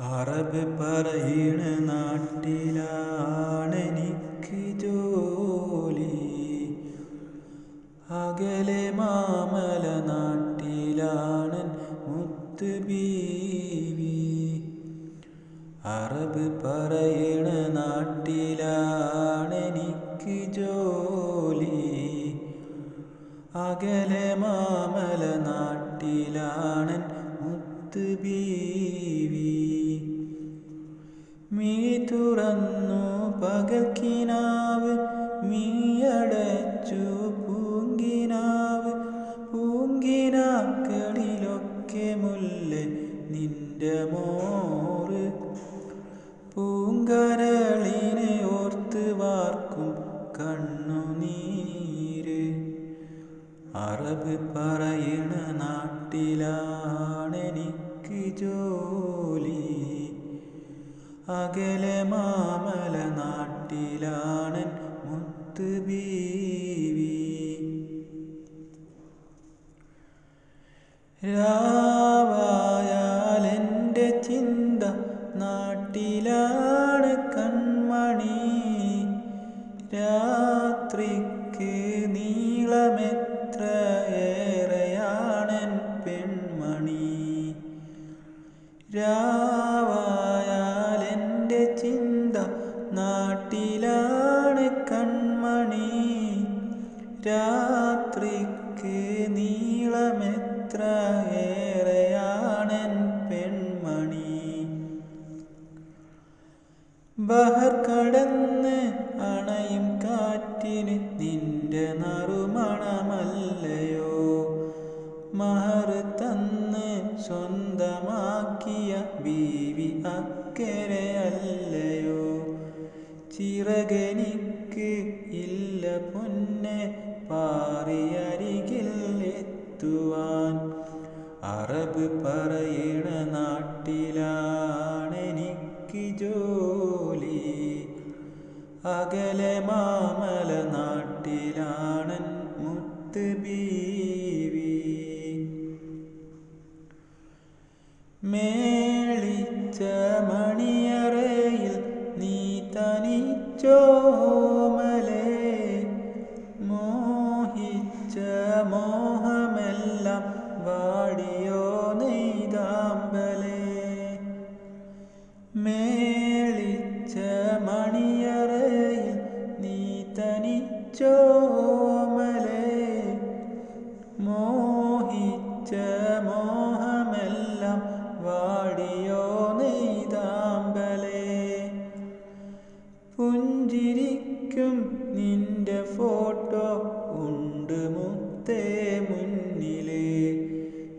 Arab പറയണ നാട്ടിലാണെനിക്ക് ജോലി. അകലെ മാമല നാട്ടിലാണൻ മുത്ത് ബീവി. അറബ് പറയണ നാട്ടിലാണെനിക്ക് ജോലി. അകലെ മാമല നാട്ടിലാണൻ മുത്ത് ബീവി. മീ തുറന്നു പകക്കിനാവ് മീയടച്ചു പൂങ്കിനാവ്. പൂങ്കിനാക്കളിലൊക്കെ മുല്ല നിന്റെ മോറ്. പൂങ്കരളിനെ ഓർത്ത് വാർക്കും കണ്ണുനീര് അറബ് പറയണ നാട്ടിലാണെനിക്ക് ജോലി അകലെ മാമല നാട്ടിലാണൻ മുത്ത് ബീവി. രാവായാലെന്റെ ചിന്ത നാട്ടിലാണ് കൺമണി. രാത്രിക്ക് നീളമെത്ര ഏറെയാണെൻ പെൺമണി. ചിന്ത നാട്ടിലാണ് കൺമണി. രാത്രിക്ക് നീളമെത്ര പെൺമണി. ബഹർ കടന്ന് അണയും കാറ്റിന് നിന്റെ നറുമണമല്ലയോ? ചിറകനിക്ക് ഇല്ല പൊന്നെ പാറിയരികിൽ എത്തുവാൻ. അറബ് പറയണ നാട്ടിലാണെനിക്ക് ജോലി. അകലെ മാമല നാട്ടിലാണൻ മുത്ത് ബീവി മേളിച്ച മണിയറയിൽ നീ Oh mai പുഞ്ചിരിക്കും നിന്റെ ഫോട്ടോ ഉണ്ട് മുത്തേ മുന്നിലെ.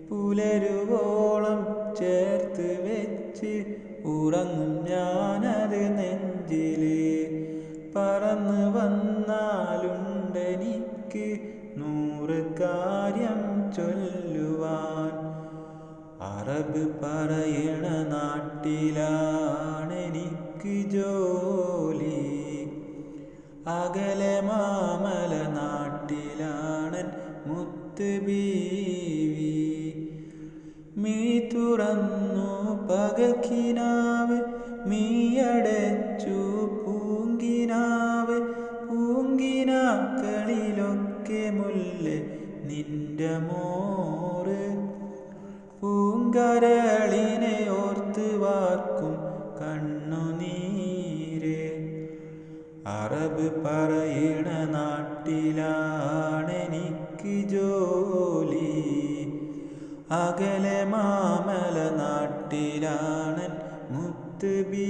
പുലരുവോളം ചേർത്ത് വെച്ച് ഉറങ്ങും ഞാനത് നെഞ്ചിലെ. പറന്ന് വന്നാലുണ്ടെനിക്ക് നൂറ് കാര്യം ചൊല്ലുവാൻ. അറബ് പറയണ നാട്ടിലാണെനിക്ക് ജോലി അകലെ മാമല നാട്ടിലാണൻ മുത്ത് ബീവി. മീ തുറന്നു പകക്കിനാവ് മീയടച്ചു പൂങ്കിനാവ്. പൂങ്കിനാക്കളിലൊക്കെ മുല്ല നിന്റെ മോറ്. പൂങ്കരളിനെ അറബ് പറയണ നാട്ടിലാണെനിക്ക് ജോലി. അകലെ മാമല നാട്ടിലാണൻ മുത്ത് ബീ